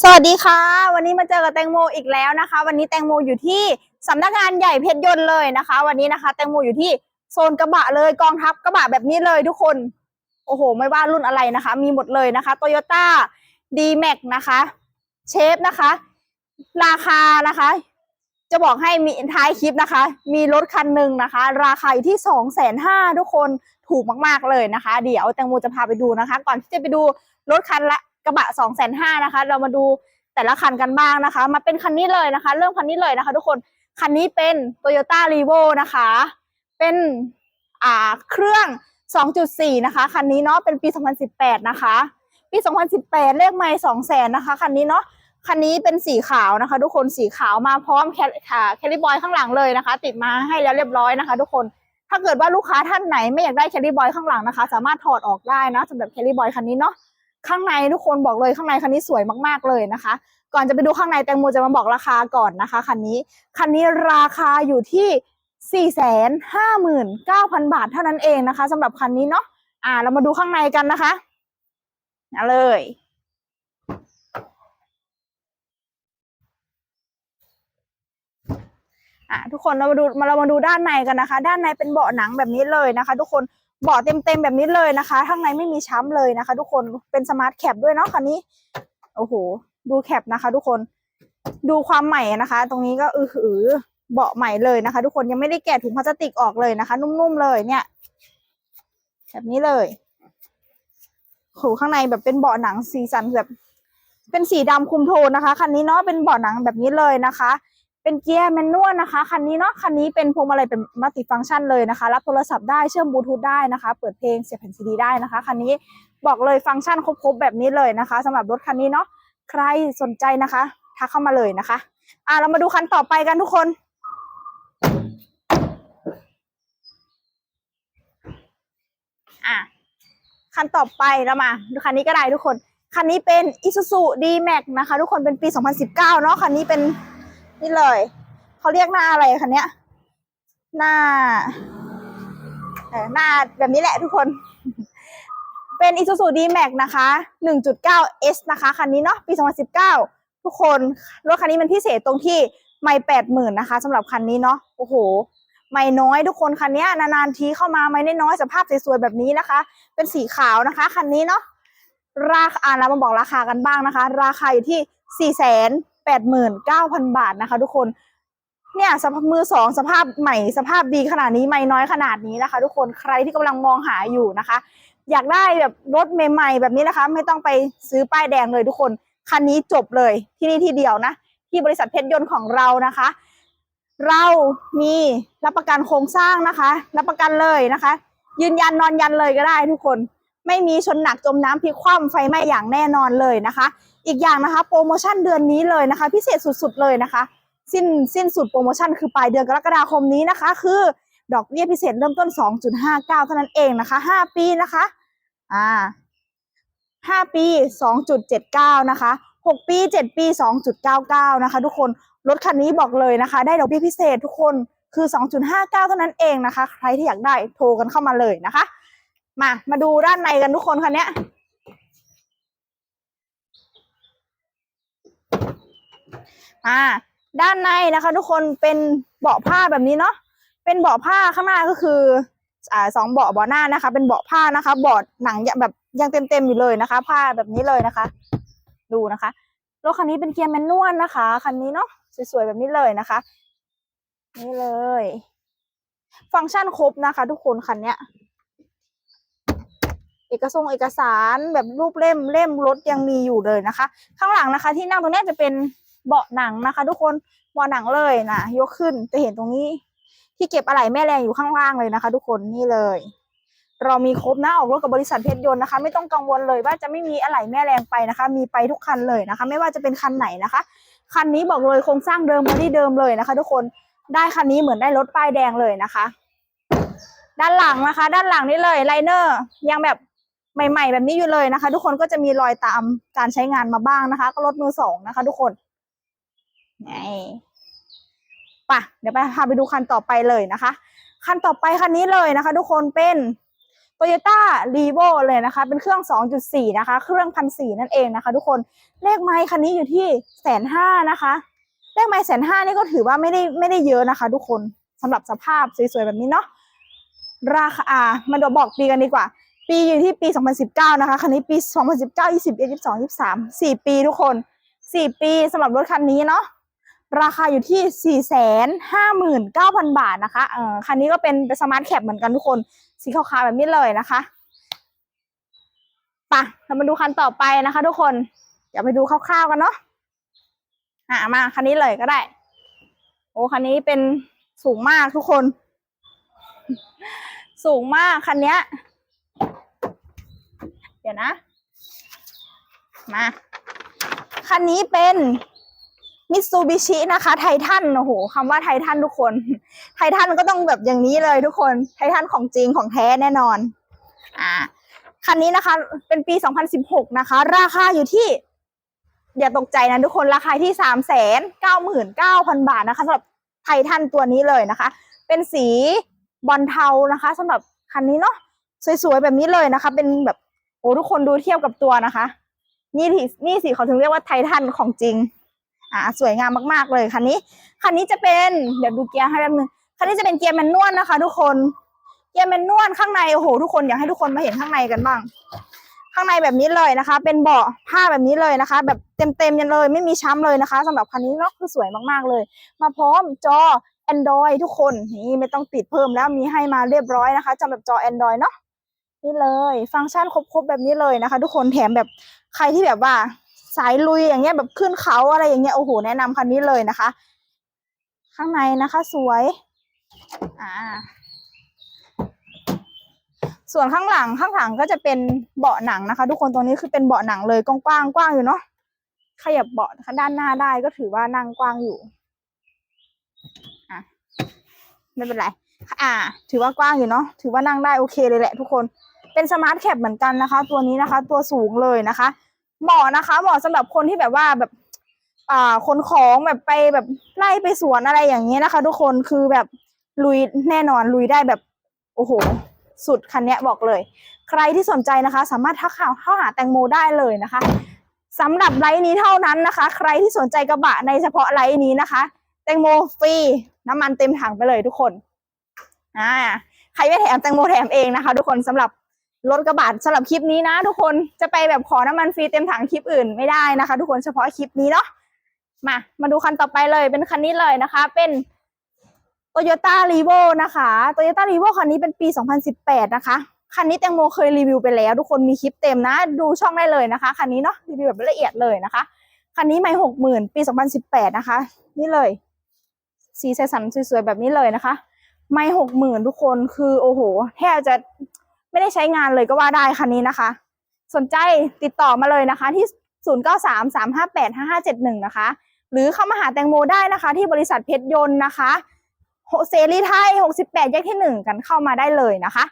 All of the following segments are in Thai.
สวัสดีค่ะ วันนี้มาเจอกับแตงโมอีกแล้วนะคะ วันนี้แตงโมอยู่ที่สำนักงานใหญ่เพชรยนต์เลยนะคะ วันนี้นะคะ แตงโมอยู่ที่โซนกระบะเลยกองทัพกระบะแบบนี้เลยทุกคน โอ้โห ไม่ว่ารุ่นอะไรนะคะ มีหมดเลยนะคะโตโยต้าดีแม็กนะคะเชฟนะคะ ราคานะคะ จะบอกให้มีท้ายคลิปนะคะ มีรถคันหนึ่งนะคะ ราคาอยู่ที่สองแสนห้าทุกคนถูกมากๆเลยนะคะ เดี๋ยวแตงโมจะพาไปดูนะคะ ก่อนที่จะไปดูรถคันละ กระบะสองแสนห้านะคะ เรามาดูแต่ละคันกันบ้างนะคะ มาเป็นคันนี้เลยนะคะ เริ่มคันนี้เลยนะคะ ทุกคนคันนี้เป็น Toyota r e v o นะคะ เป็นอ่าเครื่อง 2.4 นะคะ คันนี้เนาะเป็นปี 2018 นะคะ ปี 2018 เลขไม่2 0 0 0 0นะคะ คันนี้เนาะคันนี้เป็นสีขาวนะคะ ทุกคนสีขาวมาพร้อมแคแคลิบอยข้างหลังเลยนะคะ ติดมาให้แล้วเรียบร้อยนะคะ ทุกคนถ้าเกิดว่าลูกค้าท่านไหนไม่อยากได้แคลิบอยข้างหลังนะคะ สามารถถอดออกได้นะสำหรับแคลิบอยคันนี้เนาะ ข้างในทุกคนบอกเลยข้างในคันนี้สวยมากๆเลยนะคะ ก่อนจะไปดูข้างในแตงโมจะมาบอกราคาก่อนนะคะคันนี้คันนี้ราคาอยู่ที่ 4 5 9 0 0 0 บาทเท่านั้นเองนะคะสำหรับคันนี้เนาะอ่า เรามาดูข้างในกันนะคะเอาเลยอะทุกคนเรามาดูมาเรามาดูด้านในกันนะคะ ด้านในเป็นเบาะหนังแบบนี้เลยนะคะ ทุกคน เบาะเต็มๆแบบนี้เลยนะคะข้างในไม่มีช้ำเลยนะคะ ทุกคนเป็นสมาร์ทแคปด้วยเนาะคันนี้ โอ้โห ดูแคปนะคะ ทุกคน ดูความใหม่นะคะ ตรงนี้ก็อือหือเบาะใหม่เลยนะคะ ทุกคนยังไม่ได้แกะถุงพลาสติกออกเลยนะคะ นุ่มๆเลยเนี่ย แบบนี้เลยโหข้างในแบบเป็นเบาะหนังสีสันแบบเป็นสีดำคุมโทนนะคะคันนี้เนาะเป็นเบาะหนังแบบนี้เลยนะคะ เป็นเกียร์แมนนวลนะคะ คันนี้เนาะ คันนี้เป็นพวงมาลัยเป็นมัลติฟังก์ชันเลยนะคะ รับโทรศัพท์ได้ เชื่อมบลูทูธได้นะคะ เปิดเพลง เสียบแผ่นซีดีได้นะคะ คันนี้บอกเลยฟังก์ชันครบๆแบบนี้เลยนะคะสำหรับรถคันนี้เนาะ ใครสนใจนะคะทักเข้ามาเลยนะคะ อะเรามาดูคันต่อไปกันทุกคนอะคันต่อไปเรามาดูคันนี้ก็ได้ทุกคน คันนี้เป็น Isuzu D-Max นะคะ ทุกคนเป็นปี 2019 เนาะคันนี้เป็น นี่เลยเขาเรียกหน้าอะไรคันเนี้ย หน้าหน้าแบบนี้แหละทุกคน เป็น Isuzu D-Max นะคะ 1.9 S นะคะ คันนี้เนาะ ปี 2019 ทุกคน รถคันนี้มันพิเศษตรงที่ไม่แปดหมื่นนะคะสำหรับคันนี้เนาะ โอ้โห ไม่น้อยทุกคนคันนี้นานๆทีเข้ามาไม่ได้น้อยสภาพสวยๆแบบนี้นะคะ เป็นสีขาวนะคะ คันนี้เนาะ ราคาอ่าเรามาบอกราคากันบ้างนะคะ ราคาอยู่ที่สี่แสน ปดหมื่นเก้าพันบาทนะคะ ทุกคนเนี่ยสภาพมือสองสภาพใหม่สภาพดีขนาดนี้ไม่น้อยขนาดนี้นะคะ ทุกคนใครที่กำลังมองหาอยู่นะคะ อยากได้แบบรถใหม่ ๆ แบบนี้นะคะ ไม่ต้องไปซื้อป้ายแดงเลยทุกคนคันนี้จบเลยที่นี่ที่เดียวนะ ที่บริษัทเพชรยนต์ของเรานะคะ เรามีรับประกันโครงสร้างนะคะ รับประกันเลยนะคะ ยืนยันนอนยันเลยก็ได้ทุกคน ไม่มีชนหนักจมน้ำพลิกคว่ำไฟไหม้อย่างแน่นอนเลยนะคะ อีกอย่างนะคะ โปรโมชั่นเดือนนี้เลยนะคะ พิเศษสุดๆเลยนะคะ สิ้นสิ้นสุดโปรโมชั่นคือปลายเดือนกรกฎาคมนี้นะคะ คือดอกเบี้ยพิเศษเริ่มต้น 2.59 เท่านั้นเองนะคะ 5 ปีนะคะ อ่า 5 ปี 2.79 นะคะ 6 ปี 7 ปี 2.99 นะคะ ทุกคน รถคันนี้บอกเลยนะคะ ได้ดอกเบี้ยพิเศษทุกคน คือ 2.59 เท่านั้นเองนะคะ ใครที่อยากได้โทรกันเข้ามาเลยนะคะ มา มาดูด้านในกันทุกคนคันนี้ อ่าด้านในนะคะ ทุกคนเป็นเบาะผ้าแบบนี้เนาะเป็นเบาะผ้าข้างหน้าก็คืออ่าสองเบาะเบาะหน้านะคะ เป็นเบาะผ้านะคะเบาะหนังแบบยังเต็มๆอยู่เลยนะคะ ผ้าแบบนี้เลยนะคะ ดูนะคะรถคันนี้เป็นเกียร์แมนนวลนะคะคันนี้เนาะสวยๆแบบนี้เลยนะคะ นี่เลย ฟังก์ชันครบนะคะ ทุกคนคันเนี้ยเอกสงเอกสารแบบรูปเล่มเล่มรถยังมีอยู่เลยนะคะ ข้างหลังนะคะ ที่นั่งตรงนี้จะเป็น เบาะหนังนะคะ ทุกคนเบาะหนังเลยนะยกขึ้นจะเห็นตรงนี้ ที่เก็บอะไหล่แม่แรงอยู่ข้างล่างเลยนะคะ ทุกคนนี่เลย เรามีครบนะออกรถกับบริษัทเพชรยนต์นะคะ ไม่ต้องกังวลเลยว่าจะไม่มีอะไหล่แม่แรงไปนะคะ มีไปทุกคันเลยนะคะ ไม่ว่าจะเป็นคันไหนนะคะคันนี้บอกเลยโครงสร้างเดิมบอดี้เดิมเลยนะคะ ทุกคนได้คันนี้เหมือนได้รถป้ายแดงเลยนะคะ ด้านหลังนะคะ ด้านหลังนี่เลยไลเนอร์ยังแบบใหม่ ๆ แบบนี้อยู่เลยนะคะ ทุกคนก็จะมีรอยตามการใช้งานมาบ้างนะคะ ก็รถมือสองนะคะ ทุกคน นี่ป่ะเดี๋ยวไปพาไปดูคันต่อไปเลยนะคะ คันต่อไปคันนี้เลยนะคะ ทุกคนเป็น Toyota r e v o เลยนะคะ เป็นเครื่อง 2.4 นะคะ เครื่องพันสี่นั่นเองนะคะ ทุกคนเลขไมค์คันนี้อยู่ที่แสนห้านะคะ เลขไมค์แสนห้านี่ก็ถือว่าไม่ได้ไม่ได้เยอะนะคะ ทุกคนสำหรับสภาพสวยๆแบบนี้เนาะราคามาดูบอกปีกันดีกว่า ปีอยู่ที่ปี 2019 นะคะ คันนี้ปี 2019 21 22 23 4 ปีทุกคน 4 ปีสำหรับรถคันนี้เนาะ ราคาอยู่ที่ 459,000 บาทนะคะเออคันนี้ก็เป็นเป็นสมาร์ทแคปเหมือนกันทุกคน สีขาวๆแบบนี้เลยนะคะปะเรามาดูคันต่อไปนะคะ ทุกคนเดี๋ยวไปดูคร่าวๆกันเนาะอ่ามาคันนี้เลยก็ได้ โอ้คันนี้เป็นสูงมากทุกคน สูงมากคันเนี้ยเดี๋ยวนะ มา คันนี้เป็น มิตซูบิชินะคะไททันโอ้โหคำว่าไททันทุกคนไททันก็ต้องแบบอย่างนี้เลยทุกคนไททันของจริงของแท้แน่นอนอ่าคันนี้นะคะ เป็นปี 2016 นะคะ ราคาอยู่ที่ อย่าตกใจนะทุกคนราคาที่ 399,000 บาทนะคะสำหรับไททันตัวนี้เลยนะคะ เป็นสีบอลเทานะคะสำหรับคันนี้เนาะสวยๆแบบนี้เลยนะคะ เป็นแบบโอ้ทุกคนดูเทียบกับตัวนะคะ นี่นี่สิเขาถึงเรียกว่าไททันของจริง อ่าสวยงามมากๆเลยคันนี้ คันนี้จะเป็นเดี๋ยวดูเกียร์ให้แป๊บนึงคันนี้จะเป็นเกียร์แมนนวลนะคะ ทุกคนเกียร์แมนนวลข้างในโอ้โหทุกคนอยากให้ทุกคนมาเห็นข้างในกันบ้าง ข้างในแบบนี้เลยนะคะ เป็นเบาะผ้าแบบนี้เลยนะคะ แบบเต็มๆยันเลยไม่มีช้ำเลยนะคะสำหรับคันนี้เนาะคือสวยมากๆเลย มาพร้อมจอ Android ทุกคนนี่ไม่ต้องติดเพิ่มแล้วมีให้มาเรียบร้อยนะคะสำหรับจอ Android เนาะนี่เลย ฟังก์ชันครบๆแบบนี้เลยนะคะ ทุกคนแถมแบบใครที่แบบว่า สายลุยอย่างเงี้ยแบบขึ้นเขาอะไรอย่างเงี้ยโอ้โหแนะนำคันนี้เลยนะคะ ข้างในนะคะ สวยอ่าส่วนข้างหลังข้างหลังก็จะเป็นเบาะหนังนะคะ ทุกคนตรงนี้คือเป็นเบาะหนังเลยกว้างๆกว้างอยู่เนาะขยับเบาะด้านหน้าได้ก็ถือว่านั่งกว้างอยู่อะไม่เป็นไรอ่า ถือว่ากว้างอยู่เนาะถือว่านั่งได้โอเคเลยแหละ ทุกคนเป็นสมาร์ทแคปเหมือนกันนะคะ ตัวนี้นะคะ ตัวสูงเลยนะคะ เหมาะนะคะ เหมาะสำหรับคนที่แบบว่าแบบ อ่าคนของแบบไปแบบไล่ไปสวนอะไรอย่างเงี้ยนะคะ ทุกคนคือแบบลุยแน่นอนลุยได้แบบ โอ้โห สุดคันเนี้ยบอกเลย ใครที่สนใจนะคะ สามารถทักข่าวเข้าหาแตงโมได้เลยนะคะสำหรับไลน์นี้เท่านั้นนะคะ ใครที่สนใจกระบะในเฉพาะไลน์นี้นะคะ แตงโมฟรีน้ำมันเต็มถังไปเลยทุกคนอ่าใครไม่แถมแตงโมแถมเองนะคะ ทุกคนสำหรับ รถกระบะสำหรับคลิปนี้นะ ทุกคนจะไปแบบขอน้ำมันฟรีเต็มถังคลิปอื่นไม่ได้นะคะ ทุกคนเฉพาะคลิปนี้เนาะมา มาดูคันต่อไปเลยเป็นคันนี้เลยนะคะ เป็นโตโยต้ารีโวนะคะโตโยต้ารีโวคันนี้เป็นปี 2018 นะคะ คันนี้แตงโมเคยรีวิวไปแล้ว ทุกคนมีคลิปเต็มนะ ดูช่องได้เลยนะคะ คันนี้เนาะรีวิวแบบละเอียดเลยนะคะ คันนี้ไม่หกหมื่นปี 2018 นะคะ นี่เลย สีสันสวยๆแบบนี้เลยนะคะ ไม่หกหมื่นทุกคนคือโอ้โหแทบจะ ไม่ได้ใช้งานเลยก็ว่าได้คันนี้นะคะ สนใจติดต่อมาเลยนะคะที่ 0933585571 นะคะ หรือเข้ามาหาแตงโมได้นะคะ ที่บริษัทเพชรยนต์นะคะเซรีไทย 68 แยกที่หนึ่งกันเข้ามาได้เลยนะคะ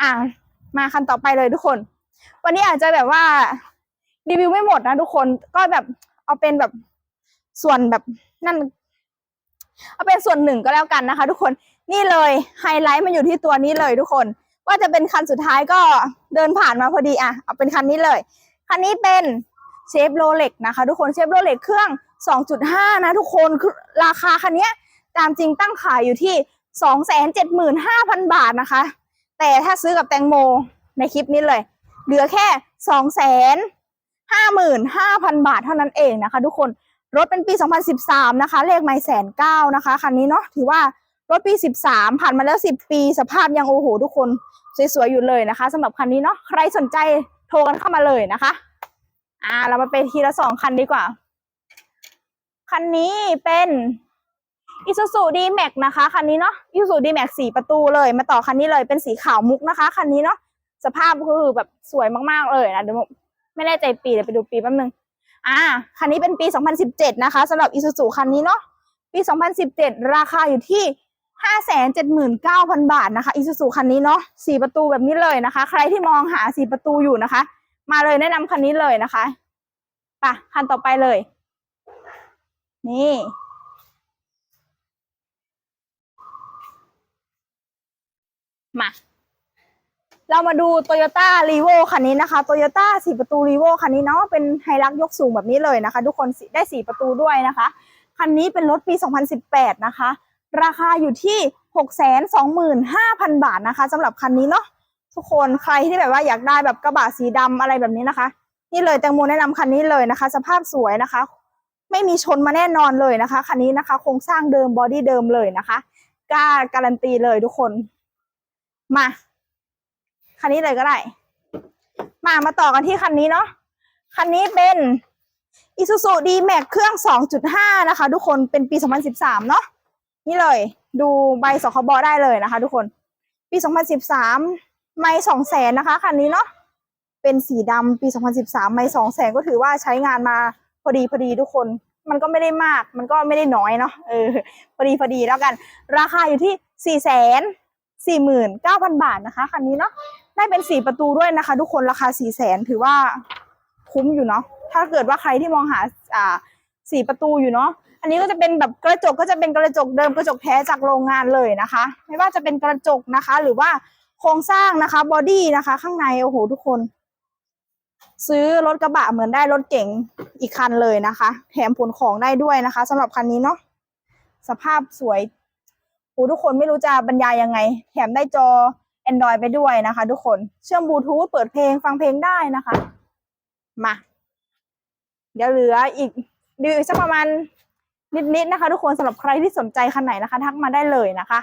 อ่ามาคันต่อไปเลยทุกคน วันนี้อาจจะแบบว่ารีวิวไม่หมดนะทุกคนก็แบบเอาเป็นแบบส่วนแบบนั่น เอาเป็นส่วนหนึ่งก็แล้วกันนะคะ ทุกคนนี่เลยไฮไลท์มันอยู่ที่ตัวนี้เลยทุกคน ว่าจะเป็นคันสุดท้ายก็เดินผ่านมาพอดีอะเอาเป็นคันนี้เลย คันนี้เป็นเชฟโรเล็กนะคะ ทุกคนเชฟโรเล็กเครื่อง 2.5 นะทุกคนราคาคันนี้ตามจริงตั้งขายอยู่ที่ 275,000 บาทนะคะ แต่ถ้าซื้อกับแตงโมในคลิปนี้เลย เหลือแค่ 255,000 บาทเท่านั้นเองนะคะ ทุกคนรถเป็นปี 2013 นะคะ เลขไม่แสนเก้านะคะ คันนี้เนาะถือว่า รถปี 13 ผ่านมาแล้ว 10 ปี สภาพยังโอ้โหทุกคนสวยๆอยู่เลยนะคะสำหรับคันนี้เนาะใครสนใจโทรกันเข้ามาเลยนะคะ อ่า เรามาไปทีละสองคันดีกว่า คันนี้เป็นอิซูซูดีแม็กนะคะ คันนี้เนาะอิซูซูดีแม็กสี่ประตูเลย มาต่อคันนี้เลยเป็นสีขาวมุกนะคะ คันนี้เนาะสภาพคือแบบสวยมากๆเลยนะเดี๋ยวไม่แน่ใจปีเดี๋ยวไปดูปีแป๊บนึงอ่า คันนี้เป็นปี 2017 นะคะสำหรับอิซูซูคันนี้เนาะปี 2017 ราคาอยู่ที่ 579,000บาทนะคะอิซูซูคันนี้เนาะสี่ประตูแบบนี้เลยนะคะ ใครที่มองหาสี่ประตูอยู่นะคะ มาเลยแนะนำคันนี้เลยนะคะปะคันต่อไปเลย นี่มา เรามาดู Toyota r e v o คันนี้นะคะ Toyota สี่ประตู r e v o คันนี้เนาะเป็นไฮรักยกสูงแบบนี้เลยนะคะ ทุกคนได้สี่ประตูด้วยนะคะ คันนี้เป็นรถปี 2018 นะคะ ราคาอยู่ที่ 625,000 บาทนะคะสำหรับคันนี้เนาะทุกคนใครที่แบบว่าอยากได้แบบกระบะสีดำอะไรแบบนี้นะคะ นี่เลยแตงโมแนะนำคันนี้เลยนะคะ สภาพสวยนะคะ ไม่มีชนมาแน่นอนเลยนะคะคันนี้นะคะ โครงสร้างเดิมบอดี้เดิมเลยนะคะกล้าการันตีเลยทุกคน มาคันนี้เลยก็ได้ มามาต่อกันที่คันนี้เนาะคันนี้เป็น Isuzu D-Max เครื่อง 2.5 นะคะ ทุกคนเป็นปี 2013 เนาะ นี่เลย ดูใบสคบได้เลยนะคะ ทุกคน ปี 2013 ไม่สองแสนนะคะคันนี้เนาะเป็นสีดำปี 2013 ไม่สองแสนก็ถือว่าใช้งานมาพอดีพอดีทุกคน มันก็ไม่ได้มาก มันก็ไม่ได้น้อยเนาะเออพอดีพอดีแล้วกัน ราคาอยู่ที่สี่แสนสี่หมื่นเก้าพันบาทนะคะคันนี้เนาะได้เป็นสี่ประตูด้วยนะคะ ทุกคนราคาสี่แสนถือว่าคุ้มอยู่เนาะถ้าเกิดว่าใครที่มองหาอ่าสี่ประตูอยู่เนาะ อันนี้ก็จะเป็นแบบกระจกก็จะเป็นกระจกเดิมกระจกแท้จากโรงงานเลยนะคะ ไม่ว่าจะเป็นกระจกนะคะ หรือว่าโครงสร้างนะคะบอดี้นะคะ ข้างในโอ้โหทุกคน ซื้อรถกระบะเหมือนได้รถเก๋งอีกคันเลยนะคะ แถมผลของได้ด้วยนะคะสำหรับคันนี้เนาะสภาพสวยโอ้ทุกคนไม่รู้จะบรรยายยังไง แถมได้จอ Android ไปด้วยนะคะ ทุกคนเชื่อมบลูทูธเปิดเพลงฟังเพลงได้นะคะ มา เดี๋ยวเหลืออีกดีอีกสักประมาณ นิดๆนะคะ ทุกคนสำหรับใครที่สนใจคันไหนนะคะ ทักมาได้เลยนะคะ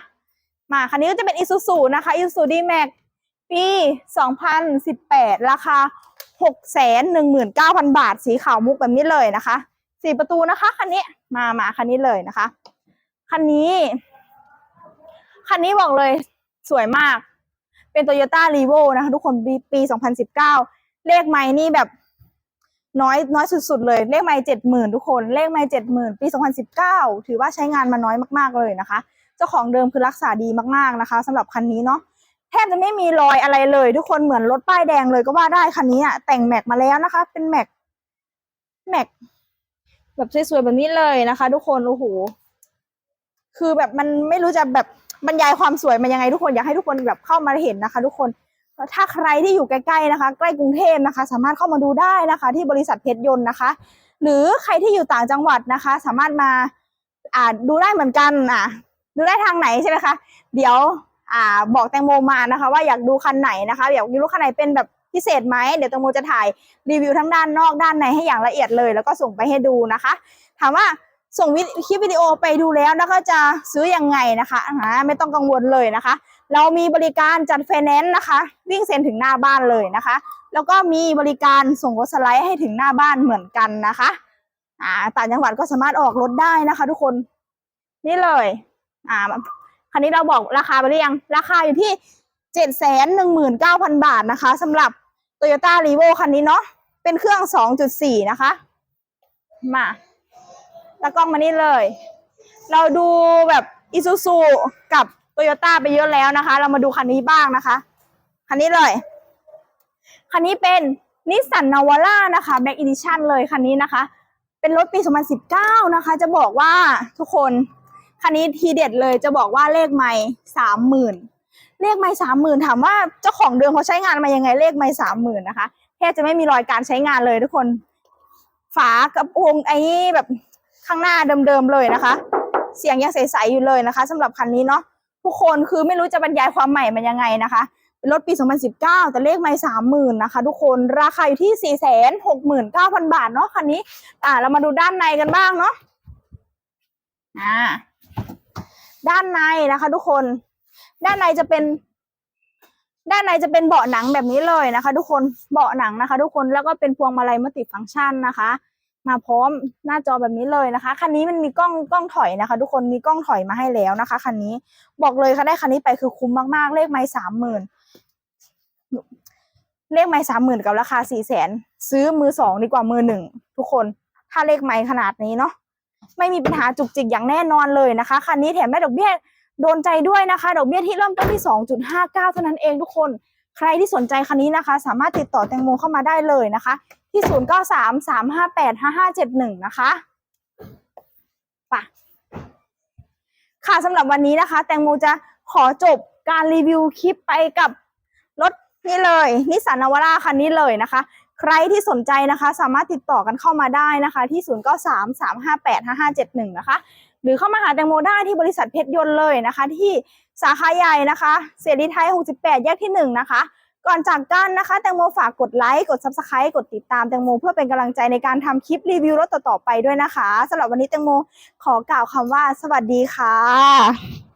มาคันนี้ก็จะเป็น Isuzu นะคะ Isuzu D-Max ปี 2018 ราคา 619,000 บาท สีขาวมุกแบบนี้เลยนะคะสี่ประตูนะคะคันนี้มามาคันนี้เลยนะคะคันนี้คันนี้บอกเลยสวยมาก เป็น Toyota r e v o นะคะ ทุกคนปีปี2019 เลขไม้นี่แบบ น้อยน้อยสุดๆเลย เลขไม้เจ็ดหมื่นทุกคน เลขไม้เจ็ดหมื่นปี 2019 ถือว่าใช้งานมาน้อยมากๆเลยนะคะ เจ้าของเดิมคือรักษาดีมากๆนะคะสำหรับคันนี้เนาะแทบจะไม่มีรอยอะไรเลย ทุกคนเหมือนรถป้ายแดงเลยก็ว่าได้คันนี้อะแต่งแม็กมาแล้วนะคะ เป็นแม็กแม็กแบบสวยๆแบบนี้เลยนะคะ ทุกคนโอ้โหคือแบบมันไม่รู้จะแบบบรรยายความสวยมันยังไงทุกคนอยากให้ทุกคนแบบเข้ามาเห็นนะคะ ทุกคน ถ้าใครที่อยู่ใกล้ๆนะคะ ใกล้กรุงเทพนะคะ สามารถเข้ามาดูได้นะคะ ที่บริษัทเพชรยนต์นะคะ หรือใครที่อยู่ต่างจังหวัดนะคะ สามารถมาอ่าดูได้เหมือนกันอะดูได้ทางไหนใช่ไหมคะ เดี๋ยวอ่าบอกแตงโมมานะคะ ว่าอยากดูคันไหนนะคะอยากดูคันไหนเป็นแบบพิเศษไหมเดี๋ยวแตงโมจะถ่ายรีวิวทั้งด้านนอกด้านในให้อย่างละเอียดเลย แล้วก็ส่งไปให้ดูนะคะ ถามว่าส่งคลิปวิดีโอไปดูแล้วแล้วก็จะซื้อยังไงนะคะอ่าไม่ต้องกังวลเลยนะคะ เรามีบริการจัดไฟแนนซ์นะคะ วิ่งเซ็นถึงหน้าบ้านเลยนะคะ แล้วก็มีบริการส่งรถสไลด์ให้ถึงหน้าบ้านเหมือนกันนะคะอ่าต่างจังหวัดก็สามารถออกรถได้นะคะ ทุกคนนี่เลยอ่าคันนี้เราบอกราคาไปหรือยังราคาอยู่ที่เจ็ดแสนหนึ่งหมื่นเก้าพันบาทนะคะสำหรับ Toyota r e v o คันนี้เนาะเป็นเครื่องสองจุดสี่นะคะ มาตากล้องมานี่เลย เราดูแบบ Isuzu กับ Toyota ไปเยอะแล้วนะคะ เรามาดูคันนี้บ้างนะคะ คันนี้เลย คันนี้เป็นนิสสันนาวาร่านะคะ Black Edition เลยคันนี้นะคะ เป็นรถปี 2019 นะคะ จะบอกว่าทุกคน คันนี้ทีเด็ดเลยจะบอกว่าเลขไม่สามหมื่นเลขไม่สามหมื่นถามว่าเจ้าของเดิมเขาใช้งานมายังไงเลขไม่สามหมื่นนะคะแทบจะไม่มีรอยการใช้งานเลยทุกคน ฝากระโปรงไอ้แบบข้างหน้าเดิมๆเลยนะคะ เสียงยังใสๆอยู่เลยนะคะสำหรับคันนี้เนาะ ทุกคนคือไม่รู้จะบรรยายความใหม่มันยังไงนะคะเป็นรถปี 2019 แต่เลขไม่สามหมื่นนะคะ ทุกคนราคาอยู่ที่ 4 6 9 0 0 0 บาทเนาะคันนี้ อ่า เรามาดูด้านในกันบ้างเนาะอ่าด้านในนะคะ ทุกคน ด้านในจะเป็น ด้านในจะเป็นเบาะหนังแบบนี้เลยนะคะ ทุกคนเบาะหนังนะคะ ทุกคนแล้วก็เป็นพวงมาลัยมัลติฟังก์ชันนะคะ มาพร้อมหน้าจอแบบนี้เลยนะคะ คันนี้มันมีกล้องกล้องถอยนะคะ ทุกคนมีกล้องถอยมาให้แล้วนะคะคันนี้บอกเลยค่ะได้คันนี้ไปคือคุ้มมากๆ เลขไม่สามหมื่นเลขไม่สามหมื่นกับราคาสี่แสนซื้อมือสองดีกว่ามือหนึ่งทุกคน ถ้าเลขไม่ขนาดนี้เนาะไม่มีปัญหาจุกจิกอย่างแน่นอนเลยนะคะคันนี้แถมได้ดอกเบี้ยโดนใจด้วยนะคะ ดอกเบี้ยที่เริ่มต้นที่ 2.59 เท่านั้นเองทุกคน ใครที่สนใจคันนี้นะคะ สามารถติดต่อแตงโมเข้ามาได้เลยนะคะ ที่ 0933585571 นะคะไปค่ะสำหรับวันนี้นะคะ แตงโมจะขอจบการรีวิวคลิปไปกับรถนี่เลยนิสสันนาวาร่าคันนี้เลยนะคะ ใครที่สนใจนะคะ สามารถติดต่อกันเข้ามาได้นะคะ ที่ 0 9 3 3 5 8 5 5 7 1 นะคะ หรือเข้ามาหาแตงโมได้ที่บริษัทเพชรยนต์เลยนะคะ ที่สาขาใหญ่นะคะ เสรีไทย 68 แยกที่ 1 นะคะ ก่อนจากกันนะคะ แตงโมฝากกดไลค์ กด Subscribe กดติดตามแตงโมเพื่อเป็นกำลังใจในการทำคลิปรีวิวรถต่อๆไปด้วยนะคะสำหรับวันนี้แตงโมขอกล่าวคำว่า สวัสดีค่ะ